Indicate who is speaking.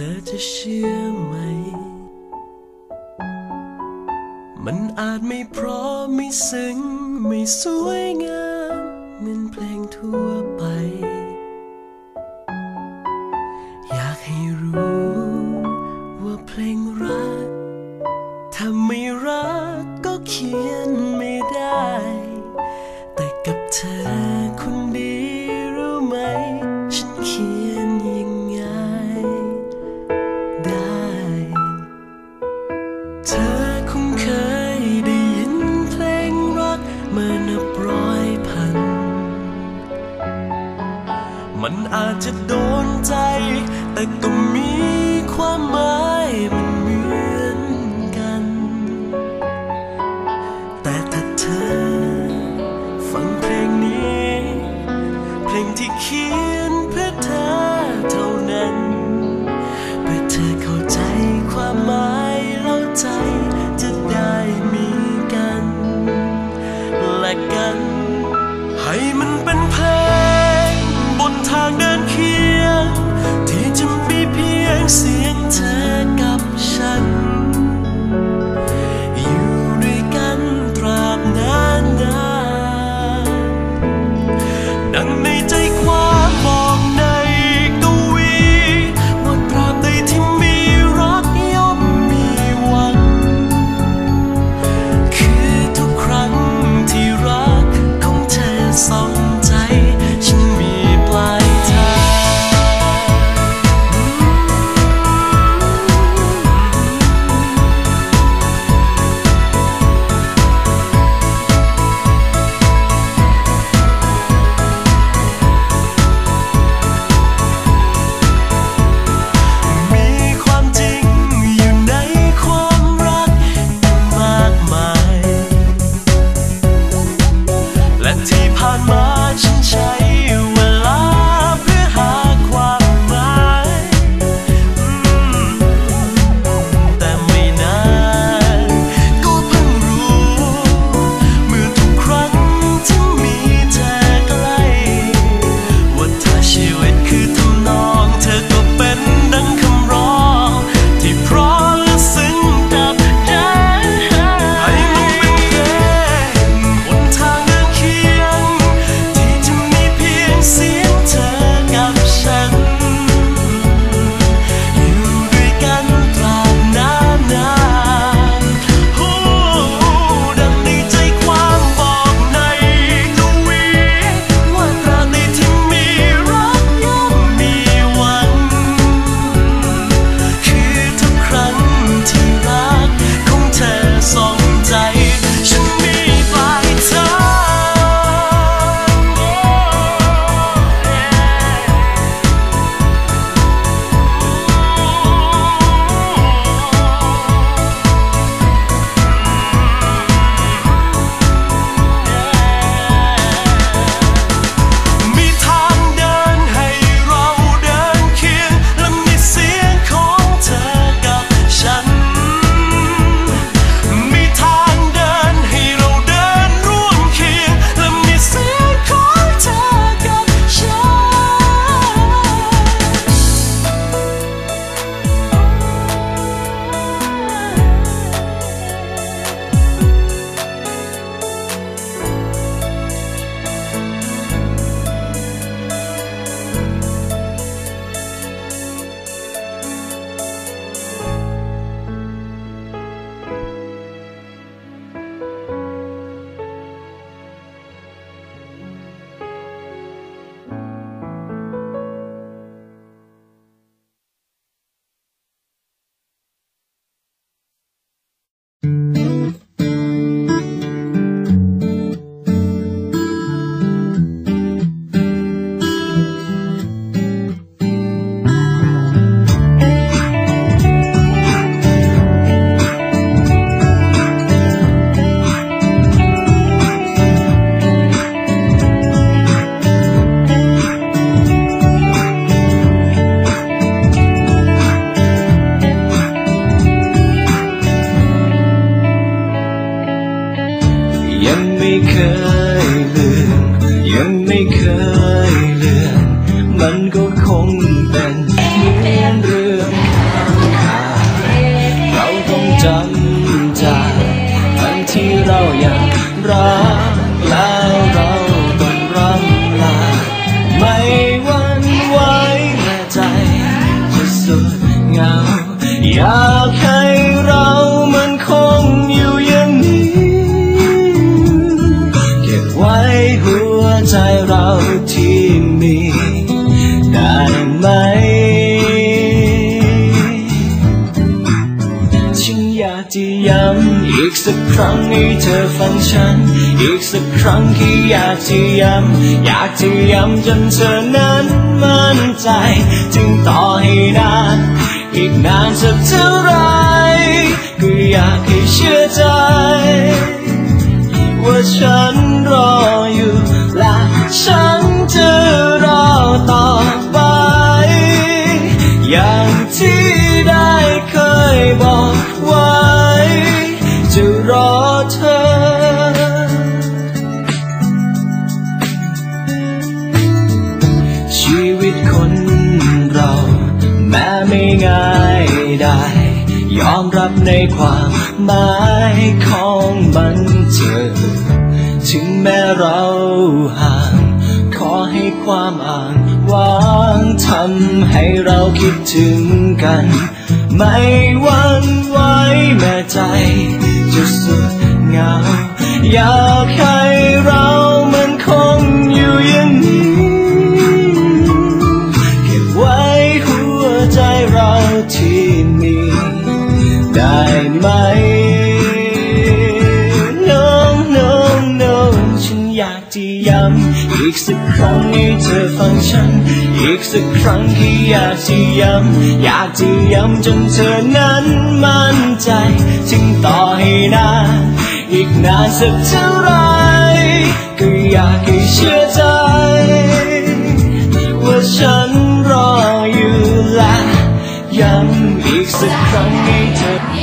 Speaker 1: ธอจะเชื่อไหม มันอาจไม่เพราะไม่ซึ้งไม่สวยงามเหมือนเพลงทั่วไป อยากให้รู้ 你宽满 ให้เรา
Speaker 2: มันคงอยู่อย่างนี้เก็บไว้หัวใจเราที่มีได้ไหม ฉันอยากจะย้ำอีกสักครั้งให้เธอฟังฉัน อีกสักครั้งที่อยากจะย้ำอยากจะย้ำจนเธอนั้นมั่นใจ จึงต่อให้นาน อีกนานสักเท่าไหรก็อยากให้เชื่อใจ ว่าฉันรออยู่และฉัน รับในความหมายของมันเจอถึงแม้เราห่าง ขอให้ความอ่างวางทำให้เราคิดถึงกัน ไม่หวันไหวแม้ใจจะสุดเหงาอยาก ได้ไหม no no no ฉันอยากจะย้ำอีกสักครั้งให้เธอฟังฉัน อีกสักครั้งที่อยากจะย้ำอยากจะย้ำจนเธอนั้นมั่นใจจึงต่อให้นานอีกนานสักเท่าไรก็อยากให้เชื่อใจ ว่าฉันรออยู่และย้ำอีกสักครั้งให้เธอ